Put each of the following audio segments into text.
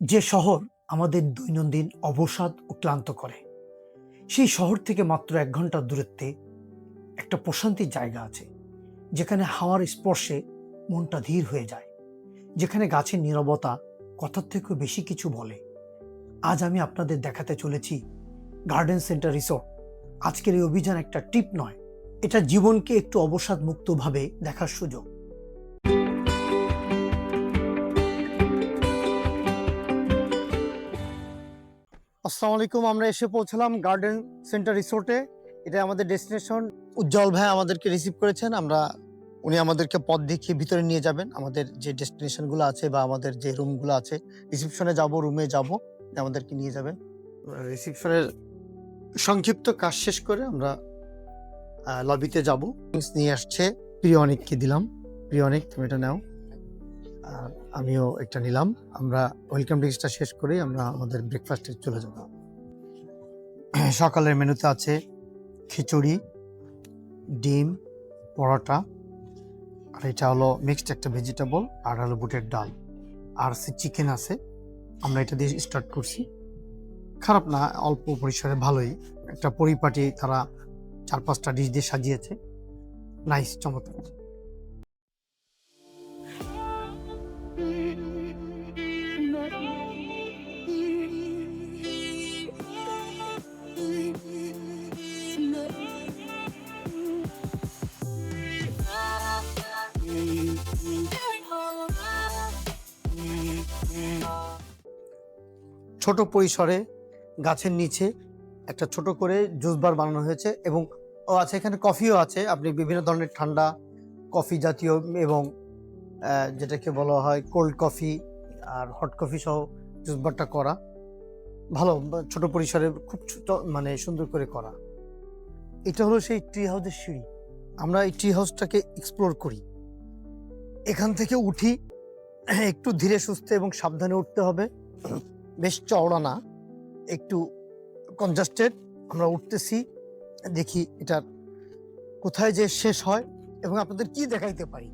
যে শহর আমাদের দৈনন্দিন অবসাদ ও ক্লান্ত করে, সেই শহর থেকে মাত্র এক ঘণ্টার দূরত্বে একটা প্রশান্তির জায়গা আছে, যেখানে হাওয়ার স্পর্শে মনটা ধীর হয়ে যায়, যেখানে গাছের নীরবতা কথার থেকেও বেশি কিছু বলে। আজ আমি আপনাদের দেখাতে চলেছি গার্ডেন সেন্টার রিসোর্ট আজকের এই অভিযান একটা টিপ নয়, এটা জীবনকে একটু অবসাদ মুক্তভাবে দেখার সুযোগ। আসসালামু আলাইকুম, আমরা এসে পৌঁছলাম গার্ডেন সেন্টার রিসোর্টে এটা আমাদের ডেস্টিনেশন উজ্জ্বল ভাই আমাদেরকে রিসিভ করেছেন, আমরা, উনি আমাদেরকে পথ দেখিয়ে ভিতরে নিয়ে যাবেন। আমাদের যে ডেস্টিনেশনগুলো আছে বা আমাদের যে রুমগুলো আছে রিসিপশনে যাব রুমে যাব আমাদেরকে নিয়ে যাবেন। রিসিপশনের সংক্ষিপ্ত কাজ শেষ করে আমরা লবিতে যাব। নিয়ে আসছে, প্রিয় অনেককে দিলাম। প্রিয় অনেক, তুমি এটা নাও। আর আমিও একটা নিলাম। আমরা ওয়েলকাম ড্রিঙ্কসটা শেষ করেই আমরা আমাদের ব্রেকফাস্টে চলে যাব। সকালের মেনুতে আছে খিচুড়ি, ডিম, পরোটা, আর এটা হলো মিক্সড একটা ভেজিটেবল আর হলো বুটের ডাল। আর সে চিকেন আছে, আমরা এটা দিয়ে স্টার্ট করছি। খারাপ না, অল্প পরিসরে ভালোই। একটা পরিপাটি তারা চার পাঁচটা ডিশ দিয়ে সাজিয়েছে। নাইস চমৎকার। ছোট পরিসরে গাছের নিচে একটা ছোট করে জুস বার বানানো হয়েছে এবং ও আছে, এখানে কফিও আছে। আপনি বিভিন্ন ধরনের ঠান্ডা কফি জাতীয় এবং যেটাকে বলা হয় কোল্ড কফি আর হট কফি সহ জুস বারটা করা। ভালো, ছোট পরিসরে খুব ছোট মানে সুন্দর করে করা। এটা হলো সেই ট্রি হাউসের সিঁড়ি। আমরা এই ট্রি হাউসটাকে এক্সপ্লোর করি। এখান থেকে উঠি, একটু ধীরে সুস্থে এবং সাবধানে উঠতে হবে। বেশ চওড়া না একটু কনজাস্টেড আমরা উঠতেছি, দেখি এটার কোথায় যে শেষ হয় এবং আপনাদের কি দেখাইতে পারি।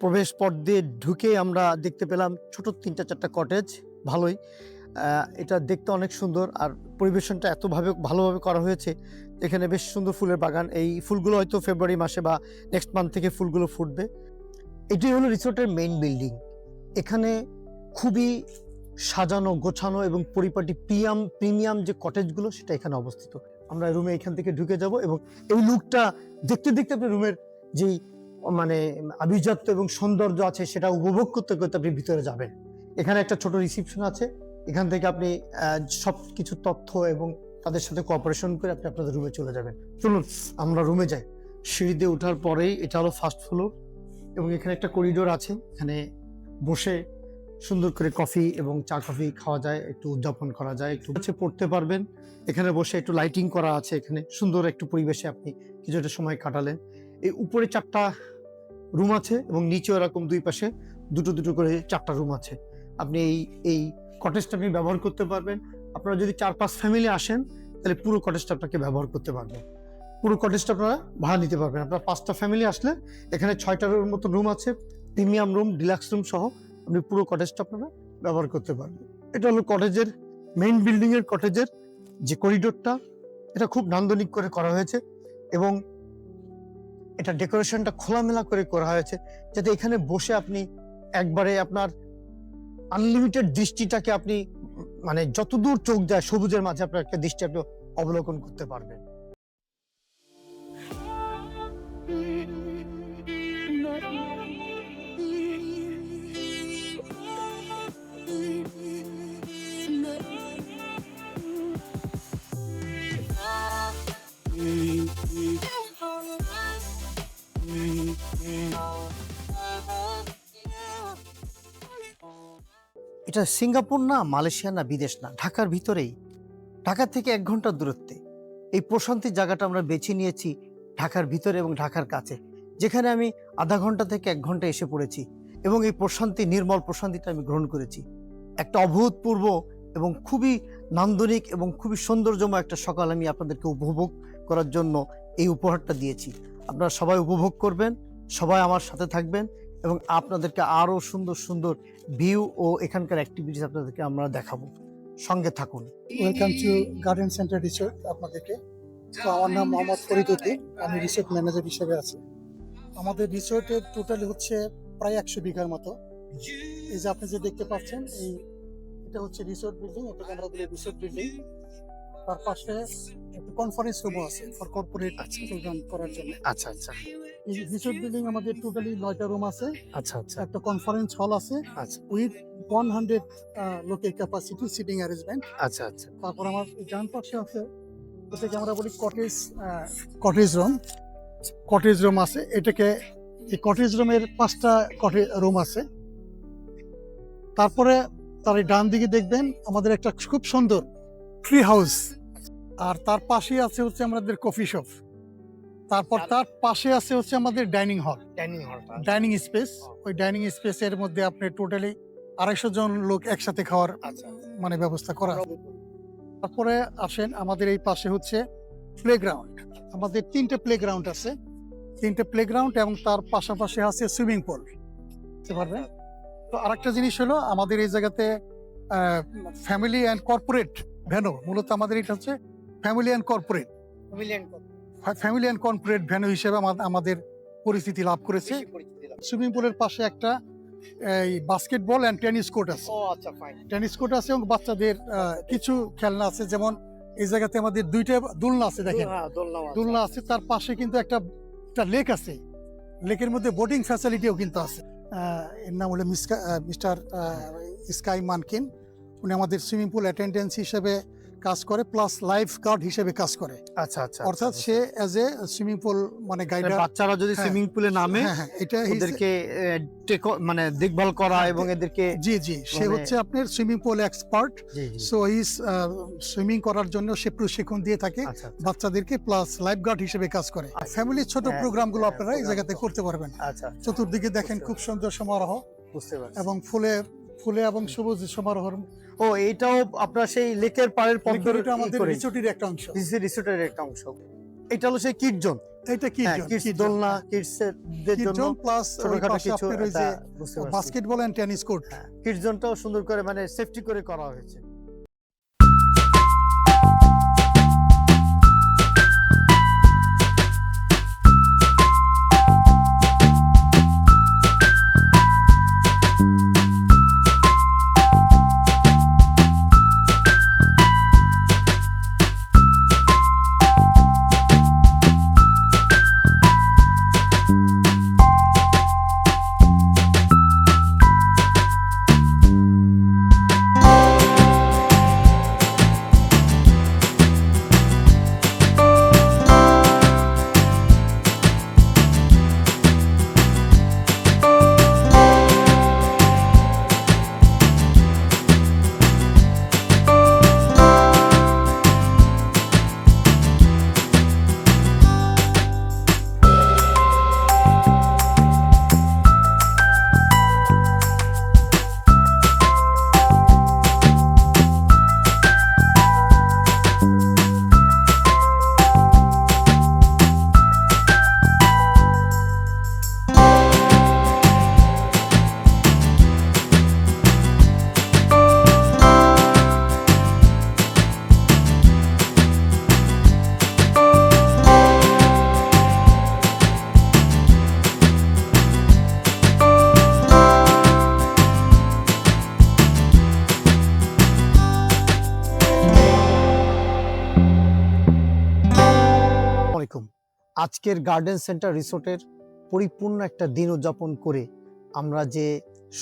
প্রবেশ পথ দিয়ে ঢুকে আমরা দেখতে পেলাম ছোট তিনটা চারটা কটেজ ভালোই। এটা দেখতে অনেক সুন্দর আর পরিবেশনটা এতভাবে ভালোভাবে করা হয়েছে। এখানে বেশ সুন্দর ফুলের বাগান। এই ফুলগুলো হয়তো ফেব্রুয়ারি মাসে বা নেক্সট মান্থ থেকে ফুলগুলো ফুটবে। এটি হলো রিসোর্টের মেইন বিল্ডিং এখানে খুবই সাজানো, গোছানো এবং পরিপাটি প্রিয়াম, প্রিমিয়াম যে কটেজগুলো সেটা এখানে অবস্থিত। আমরা রুমে এখান থেকে ঢুকে যাব এবং এই লুকটা দেখতে দেখতে আপনি রুমের যেই মানে আভিজাত্য এবং সৌন্দর্য আছে, সেটা উপভোগ করতে করতে আপনি ভিতরে যাবেন। এখানে একটা ছোট রিসিপশন আছে। এখান থেকে আপনি সব কিছু তথ্য এবং তাদের সাথে কোঅপারেশন করে আপনি আপনাদের রুমে চলে যাবেন। চলুন, আমরা রুমে যাই। সিঁড়ি দিয়ে ওঠার পরেই এটা হলো ফার্স্ট ফ্লোর এবং এখানে একটা করিডোর আছে। এখানে বসে সুন্দর করে কফি এবং চা কফি খাওয়া যায়, একটু উদযাপন করা যায়, একটু হচ্ছে পড়তে পারবেন। এখানে বসে একটু লাইটিং করা আছে এখানে। সুন্দর একটু পরিবেশে আপনি কিছুটা সময় কাটালেন। এই উপরে চারটা রুম আছে এবং নিচেও এরকম দুই পাশে দুটো দুটো করে চারটা রুম আছে। আপনি এই এই কটেজটা আপনি ব্যবহার করতে পারবেন। আপনারা যদি চার পাঁচ ফ্যামিলি আসেন, তাহলে পুরো কটেজটা আপনাকে ব্যবহার করতে পারবেন পুরো কটেজটা আপনারা ভাড়া নিতে পারবেন। আপনার পাঁচটা ফ্যামিলি আসলে, এখানে ছয়টার মতো রুম আছে প্রিমিয়াম রুম ডিলাক্স রুম সহ আপনি পুরো কটেজটা আপনারা ব্যবহার করতে পারবেন। এটা হলো কটেজের মেইন বিল্ডিং এর কটেজের যে করিডোরটা এটা খুব নান্দনিক করে করা হয়েছে এবং এটা ডেকোরেশনটা খোলামেলা করে করা হয়েছে, যাতে এখানে বসে আপনি একবারে আপনার আনলিমিটেড দৃষ্টিটাকে আপনি মানে যতদূর চোখ দেয় সবুজের মাঝে আপনার একটা দৃষ্টি আপনি অবলোকন করতে পারবেন। এটা সিঙ্গাপুর না, মালয়েশিয়া না, বিদেশ না, ঢাকার ভিতরেই। ঢাকা থেকে এক ঘণ্টার দূরত্বে। এই প্রশান্তির জায়গাটা আমরা বেছে নিয়েছি ঢাকার ভিতরে এবং ঢাকার কাছে, যেখানে আমি আধা ঘণ্টা থেকে এক ঘণ্টা এসে পড়েছি এবং এই প্রশান্তি, নির্মল প্রশান্তিটা আমি গ্রহণ করেছি। একটা অভূতপূর্ব এবং খুবই নান্দনিক এবং খুবই সৌন্দর্যময় একটা সকাল আমি আপনাদেরকে উপভোগ করার জন্য এই উপহারটা দিয়েছি। আপনারা সবাই উপভোগ করবেন, সবাই আমার সাথে থাকবেন। এবং আপনাদেরকে আরও সুন্দর সুন্দর ভিউ ও এখানকার অ্যাক্টিভিটিস আপনাদেরকে আমরা দেখাবো। সঙ্গে থাকুন। Welcome to garden centre resort আপনাদেরকে। তো আমার নাম মোহাম্মদ ফরিদ উদ্দিন। আমি রিসোর্ট ম্যানেজার হিসেবে আছি। আমাদের রিসোর্টের টোটালি হচ্ছে প্রায় একশো বিঘার মতো। এই যে আপনি যে দেখতে পাচ্ছেন এই এটা হচ্ছে রিসোর্ট বিল্ডিং এটাকে আমরা বলি রিসোর্ট বিল্ডিং তার পাশে একটা কনফারেন্স রুমও আছে ফর কর্পোরেট প্রোগ্রাম করার জন্য। আচ্ছা আচ্ছা। এই রিসোর্ট বিল্ডিং আমাদের টোটালি নয়টা রুম আছে। আচ্ছা আচ্ছা। একটা কনফারেন্স হল আছে আচ্ছা। উইথ ওয়ান হান্ড্রেড লোকের ক্যাপাসিটি সিটিং অ্যারেঞ্জমেন্ট আচ্ছা আচ্ছা। তারপর আমার ডান পাশে আছে এটাকে আমরা বলি cottage cottage room cottage room আছে এটাকে এই কটেজ রুমের পাঁচটা কটেজ রুম আছে। তারপরে তার এই ডান দিকে দেখবেন আমাদের একটা খুব সুন্দর ট্রি হাউস আর তার পাশে আছে হচ্ছে আমাদের কফি শপ তারপর তার পাশে আছে হচ্ছে আমাদের ডাইনিং হল। ডাইনিং হলটা ডাইনিং স্পেস। ওই ডাইনিং স্পেসের মধ্যে আপনি টোটালি আড়াইশো জন লোক একসাথে খাওয়ার আচ্ছা। মানে ব্যবস্থা করা তারপরে আসেন আমাদের এই পাশে হচ্ছে প্লেগ্রাউন্ড আমাদের তিনটে প্লেগ্রাউন্ড আছে। তিনটে প্লেগ্রাউন্ড এবং তার পাশাপাশি আছে সুইমিং পুল বুঝতে পারবেন তো আরেকটা জিনিস হলো আমাদের এই জায়গাতে ফ্যামিলি অ্যান্ড কর্পোরেট ভ্যানু মূলত আমাদের এটা হচ্ছে family and corporate family and corporate venue হিসেবে আমা- আমাদের পরিস্থিতি লাভ করেছে। সুইমিং পুলের পাশে একটা এই বাস্কেটবল অ্যান্ড টেনিস কোর্ট আছে। আচ্ছা টেনিস কোর্ট আছে এবং বাচ্চাদের কিছু খেলনা আছে। যেমন এই জায়গাতে আমাদের দুইটা দোলনা আছে দেখেন। দোলনা দোলনা আছে। তার পাশে কিন্তু একটা একটা লেক আছে। লেকের মধ্যে বোটিং ফ্যাসিলিটিও কিন্তু আছে। এর নাম হলো মিস্টার স্কাই মানকিন। উনি আমাদের সুইমিং পুল অ্যাটেন্ডেন্স হিসেবে কাজ করে প্লাস লাইফ গার্ড হিসেবে কাজ করে। আচ্ছা আচ্ছা অর্থাৎ সে অ্যাজ এ সুইমিং পুল মানে গাইডার বাচ্চারা যদি হ্যাঁ। সুইমিং পুলে নামে হ্যাঁ হ্যাঁ এটা টেক- মানে দেখভাল করা হ্যাঁ, এবং এদেরকে জি জি সে মানে- হচ্ছে আপনার সুইমিং পুল এক্সপার্ট সো ইস সুইমিং করার জন্য সে প্রশিক্ষণ দিয়ে থাকে আচ্ছা আচ্ছা, বাচ্চাদেরকে প্লাস লাইফ গার্ড হিসেবে কাজ করে। ফ্যামিলির ছোট হ্যাঁ, প্রোগ্রামগুলো হ্যাঁ, আপনারা এই জায়গাতে করতে পারবেন। আচ্ছা চতুর্দিকে দেখেন খুব সুন্দর সমারোহ এবং ফুলে ফুলে এবং সবুজ সমারোহ ও এটাও আপনার সেই লেকের পাড়ের পক্ষে এটা আমাদের রিসোর্টের একটা অংশ। রিসোর্টের একটা অংশ। এটা হলো সেই জোন। এটা কি কিডস দোলনা কিডস দের জন্য প্লাস কিছু basketball and tennis court kids জোনটাও সুন্দর করে মানে সেফটি করে করা হয়েছে। আজকের গার্ডেন সেন্টার রিসোর্টের পরিপূর্ণ একটা দিন উদযাপন করে আমরা যে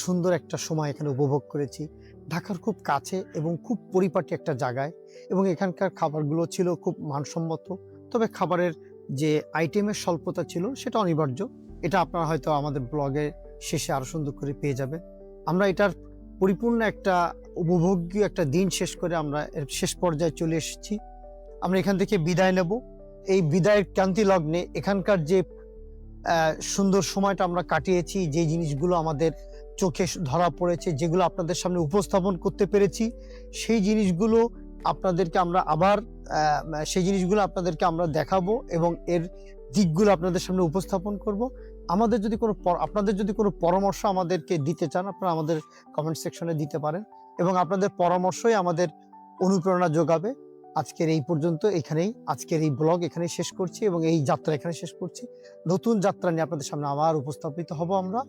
সুন্দর একটা সময় এখানে উপভোগ করেছি, ঢাকার খুব কাছে এবং খুব পরিপাটি একটা জায়গায় এবং এখানকার খাবারগুলো ছিল খুব মানসম্মত। তবে খাবারের যে আইটেমের স্বল্পতা ছিল সেটা অনিবার্য। এটা আপনারা হয়তো আমাদের ব্লগে শেষে আরও সুন্দর করে পেয়ে যাবেন। আমরা এটার পরিপূর্ণ একটা উপভোগ্য একটা দিন শেষ করে আমরা এর শেষ পর্যায়ে চলে এসেছি। আমরা এখান থেকে বিদায় নেব। এই বিদায়ের ক্রান্তি লগ্নে এখানকার যে সুন্দর সময়টা আমরা কাটিয়েছি, যে জিনিসগুলো আমাদের চোখে ধরা পড়েছে, যেগুলো আপনাদের সামনে উপস্থাপন করতে পেরেছি, সেই জিনিসগুলো আপনাদেরকে আমরা আবার সেই জিনিসগুলো আপনাদেরকে আমরা দেখাবো এবং এর দিকগুলো আপনাদের সামনে উপস্থাপন করব। আমাদের যদি কোনো আপনাদের যদি কোনো পরামর্শ আমাদেরকে দিতে চান, আপনারা আমাদের কমেন্ট সেকশনে দিতে পারেন এবং আপনাদের পরামর্শই আমাদের অনুপ্রেরণা যোগাবে। আজকের এই পর্যন্ত এখানেই, আজকের এই ব্লগ এখানে শেষ করছি এবং এই যাত্রা এখানে শেষ করছি। নতুন যাত্রা নিয়ে আপনাদের সামনে আবার উপস্থাপিত হব আমরা।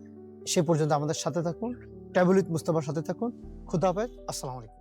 সে পর্যন্ত আমাদের সাথে থাকুন। ট্যাবলিত মুস্তফার সাথে থাকুন। খুদা হাফেজ। আসসালামু আলাইকুম।